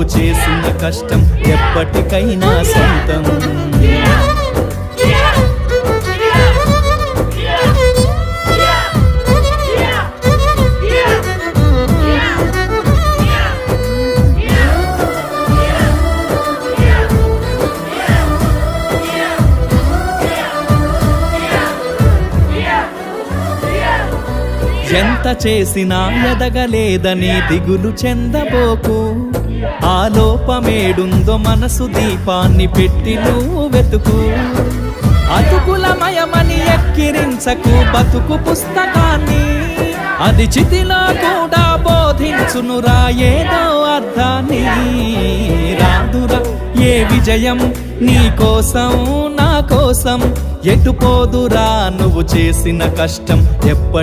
నువ్వు చేసిన కష్టం ఎప్పటికైనా సొంతం. ఎంత చేసినా ఎదగలేదని దిగులు చెందబోకు. ఆ లోపమేడుందో మనసు దీపాన్ని పెట్టి నువ్వు వెతుకు. అతుకులమయమని ఎక్కిరించకు బతుకు పుస్తకాన్ని. అది చితిలో కూడా బోధించునురా ఏదో అర్థాన్ని. రాదురా ఏ విజయం నీ కోసం నా కోసం. ఎటు పోదురా నువ్వు చేసిన కష్టం ఎప్పటి